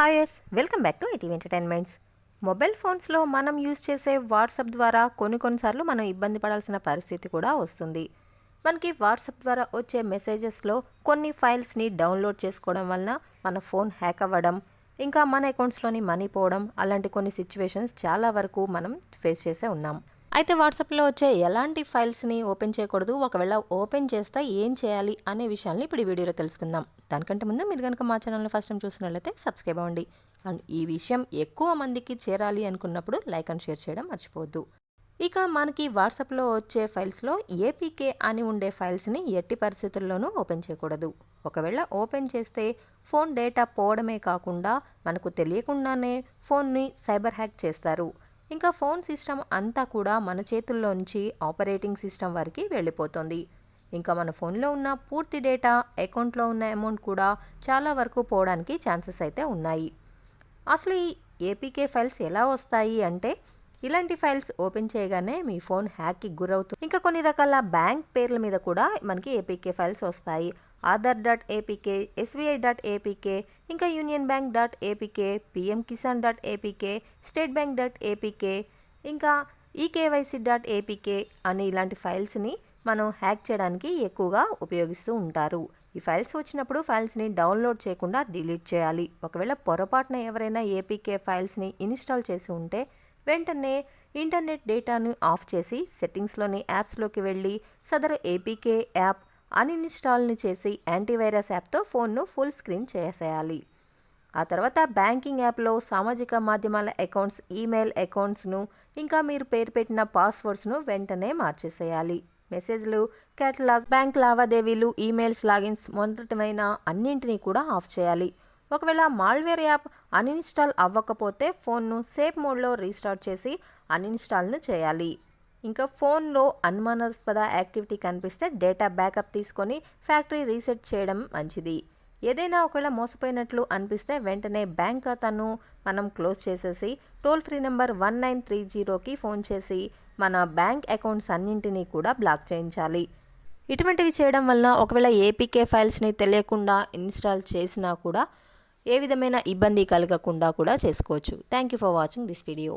Hi yes welcome back to ATV entertainments mobile ఫోన్స్లో మనం use చేసే వాట్సాప్ ద్వారా కొన్ని కొన్నిసార్లు మనం ఇబ్బంది పడాల్సిన పరిస్థితి కూడా వస్తుంది. మనకి వాట్సాప్ ద్వారా వచ్చే మెసేజెస్లో కొన్ని ఫైల్స్ని డౌన్లోడ్ చేసుకోవడం వలన మన ఫోన్ హ్యాక్ అవ్వడం ఇంకా మన అకౌంట్స్లోని మనీ పోవడం అలాంటి కొన్ని సిచ్యువేషన్స్ చాలా వరకు మనం ఫేస్ చేసే ఉన్నాం. అయితే వాట్సాప్లో వచ్చే ఎలాంటి ఫైల్స్ని ఓపెన్ చేయకూడదు ఒకవేళ ఓపెన్ చేస్తే ఏం చేయాలి అనే విషయాన్ని ఇప్పుడు ఈ వీడియోలో తెలుసుకుందాం. దానికంటే ముందు మీరు కనుక మా ఛానల్ని ఫస్ట్ టైం చూసినట్లయితే సబ్స్క్రైబ్ అవ్వండి. అండ్ ఈ విషయం ఎక్కువ మందికి చేరాలి అనుకున్నప్పుడు లైక్ అండ్ షేర్ చేయడం మర్చిపోవద్దు. ఇక మనకి వాట్సాప్లో వచ్చే ఫైల్స్లో ఏపీకే అని ఉండే ఫైల్స్ని ఎట్టి పరిస్థితుల్లోనూ ఓపెన్ చేయకూడదు. ఒకవేళ ఓపెన్ చేస్తే ఫోన్ డేటా పోవడమే కాకుండా మనకు తెలియకుండానే ఫోన్ని సైబర్ హ్యాక్ చేస్తారు. ఇంకా ఫోన్ సిస్టమ్ అంతా కూడా మన చేతుల్లోంచి ఆపరేటింగ్ సిస్టమ్ వరకు వెళ్ళిపోతుంది. ఇంకా మన ఫోన్లో ఉన్న పూర్తి డేటా అకౌంట్లో ఉన్న అమౌంట్ కూడా చాలా వరకు పోవడానికి ఛాన్సెస్ అయితే ఉన్నాయి. అసలు ఈ ఏపీకే ఫైల్స్ ఎలా వస్తాయి అంటే ఇలాంటి ఫైల్స్ ఓపెన్ చేయగానే మీ ఫోన్ హ్యాక్కి గురవుతుంది ఇంకా కొన్ని రకాల బ్యాంక్ పేర్ల మీద కూడా మనకి ఏపీకే ఫైల్స్ వస్తాయి. Aadhaar dot APK SBI dot APK ఇంకా Union Bank dot APK PM Kisan dot APK State Bank dot APK ఇంకా ఈకేవైసీ డాట్ ఏపీకే అనే ఇలాంటి ఫైల్స్ని మనం హ్యాక్ చేయడానికి ఎక్కువగా ఉపయోగిస్తూ ఉంటారు. ఈ ఫైల్స్ వచ్చినప్పుడు ఫైల్స్ని డౌన్లోడ్ చేయకుండా డిలీట్ చేయాలి. ఒకవేళ పొరపాటున ఎవరైనా ఏపీకే ఫైల్స్ని ఇన్స్టాల్ చేసి ఉంటే వెంటనే ఇంటర్నెట్ డేటాను ఆఫ్ చేసి సెట్టింగ్స్లోని యాప్స్లోకి వెళ్ళి సదరు ఏపీకే యాప్ అన్ఇన్స్టాల్ని చేసి యాంటీవైరస్ యాప్తో ఫోన్ను ఫుల్ స్క్రీన్ చేసేయాలి. ఆ తర్వాత బ్యాంకింగ్ యాప్లో సామాజిక మాధ్యమాల అకౌంట్స్ ఈమెయిల్ అకౌంట్స్ను ఇంకా మీరు పేరు పెట్టిన పాస్వర్డ్స్ను వెంటనే మార్చేసేయాలి. మెసేజ్లు కేటలాగ్ బ్యాంక్ లావాదేవీలు ఈమెయిల్స్ లాగిన్స్ మొదటమైన అన్నింటినీ కూడా ఆఫ్ చేయాలి. ఒకవేళ మాల్వేర్ యాప్ అన్ఇన్స్టాల్ అవ్వకపోతే ఫోన్ను సేఫ్ మోడ్లో రీస్టార్ట్ చేసి అన్ఇన్స్టాల్ను చేయాలి. ఇంకా ఫోన్లో అనుమానాస్పద యాక్టివిటీ కనిపిస్తే డేటా బ్యాకప్ తీసుకొని ఫ్యాక్టరీ రీసెట్ చేయడం మంచిది. ఏదైనా ఒకవేళ మోసపోయినట్లు అనిపిస్తే వెంటనే బ్యాంక్ ఖాతాను మనం క్లోజ్ చేసేసి toll free number one nine three జీరోకి ఫోన్ చేసి మన బ్యాంక్ అకౌంట్స్ అన్నింటినీ కూడా బ్లాక్ చేయించాలి. ఇటువంటివి చేయడం వలన ఒకవేళ ఏపీకే ఫైల్స్ని తెలియకుండా ఇన్స్టాల్ చేసినా కూడా ఏ విధమైన ఇబ్బంది కలగకుండా కూడా చేసుకోవచ్చు. Thank you for watching this video.